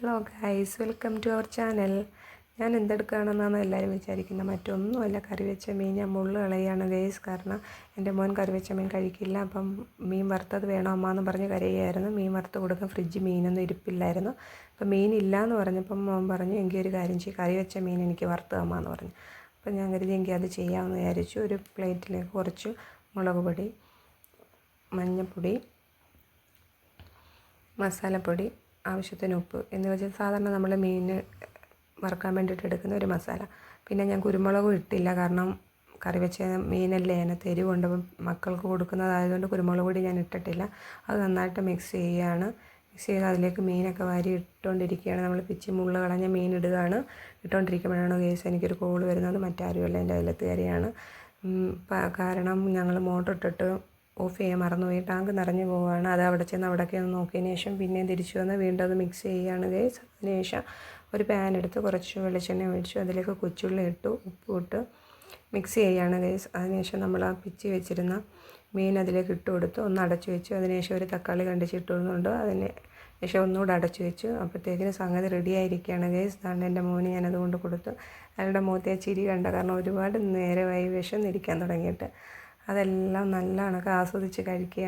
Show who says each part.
Speaker 1: Hello guys welcome to our channel ഞാൻ എന്തെടുക്കുകയാണെന്നാണ് എല്ലാവരും വിചാരിക്കുന്നത്. മറ്റൊന്നുമല്ല കറി വെച്ച മീൻ. ഞാൻ മുള്ളു കളയാണ് ഗൈസ്. കാരണം എന്റെ മോൻ കറി വെച്ച മീൻ കഴിക്കില്ല. അപ്പം മീൻ വറുത്തത് വേണോ അമ്മ എന്ന് പറഞ്ഞ് കരയായിരുന്നു മീൻ വറുത്ത് കൊടുക്കാൻ ഫ്രിഡ്ജ് മീനൊന്നും ഇരിപ്പില്ലായിരുന്നു. അപ്പം മീൻ ഇല്ല എന്ന് പറഞ്ഞപ്പം മോൻ പറഞ്ഞു എങ്കിൽ ഒരു കാര്യം ചെയ്യും. കറി വെച്ച മീൻ എനിക്ക് വറുത്ത് അമ്മ എന്ന് പറഞ്ഞു. അപ്പം ഞാൻ കരുതി എങ്കിൽ അത് ചെയ്യാമെന്ന് വിചാരിച്ചു. ഒരു പ്ലേറ്റിലേക്ക് കുറച്ച് മുളക് പൊടി മഞ്ഞൾപ്പൊടി മസാലപ്പൊടി ആവശ്യത്തിന് ഉപ്പ് എന്ന് വെച്ചാൽ സാധാരണ നമ്മൾ മീൻ വറുക്കാൻ വേണ്ടിയിട്ട് എടുക്കുന്ന ഒരു മസാല. പിന്നെ ഞാൻ കുരുമുളകും ഇട്ടില്ല. കാരണം കറി വെച്ച മീനല്ലേ അതിനകത്ത് എരിവുണ്ട് മക്കൾക്ക് കൊടുക്കുന്നതായതുകൊണ്ട് കുരുമുളക് കൂടി ഞാൻ ഇട്ടിട്ടില്ല. അത് നന്നായിട്ട് മിക്സ് ചെയ്യുകയാണ് മിക്സ് ചെയ്ത് അതിലേക്ക് മീനൊക്കെ വാരി ഇട്ടുകൊണ്ടിരിക്കുകയാണ് നമ്മൾ പിച്ചി മുള്ള കളഞ്ഞ മീൻ ഇടുകയാണ്. ഇട്ടുകൊണ്ടിരിക്കുമ്പോഴാണ് കേസ് എനിക്കൊരു കോൾ വരുന്നത്. മറ്റാരുമല്ല എന്റെ അയലത്തുകാരിയാണ് കാരണം ഞങ്ങൾ മോട്ടർ ഇട്ടിട്ട് ഓഫ് ചെയ്യാൻ മറന്നുപോയി. ടാങ്ക് നിറഞ്ഞു പോവുകയാണ്. അത് അവിടെ ചെന്ന് അവിടെയൊക്കെ ഒന്ന് നോക്കിയതിന് ശേഷം പിന്നെയും തിരിച്ചു വന്ന് വീണ്ടും അത് മിക്സ് ചെയ്യുകയാണ് ഗൈസ് അതിന് ശേഷം ഒരു പാൻ എടുത്ത് കുറച്ച് വെളിച്ചെണ്ണ ഒഴിച്ചു. അതിലേക്ക് കൊച്ചുള്ളി ഇട്ടു ഉപ്പ് ഇട്ട് മിക്സ് ചെയ്യുകയാണ് ഗൈസ് അതിനുശേഷം നമ്മൾ ആ പിച്ചി വെച്ചിരുന്ന മീൻ അതിലേക്ക് ഇട്ട് കൊടുത്തു. ഒന്ന് അടച്ചു വെച്ചു. അതിനുശേഷം ഒരു തക്കാളി കണ്ടിച്ച് ഇട്ടുകൊണ്ട് അതിന് ശേഷം ഒന്നുകൂടെ അടച്ചു വെച്ചു. അപ്പോഴത്തേക്കിന് സംഗതി റെഡി ആയിരിക്കുകയാണ് ഗൈസ് താണ്ട് എന്റെ മോന് ഞാനതുകൊണ്ട് കൊടുത്തു. അയാളുടെ മുഖത്തെ ചിരി കണ്ട കാരണം ഒരുപാട് നേരമായി വിഷം നിരിക്കാൻ തുടങ്ങിയിട്ട്. അതെല്ലാം നല്ല കണക്ക് ആസ്വദിച്ച് കഴിക്കുക.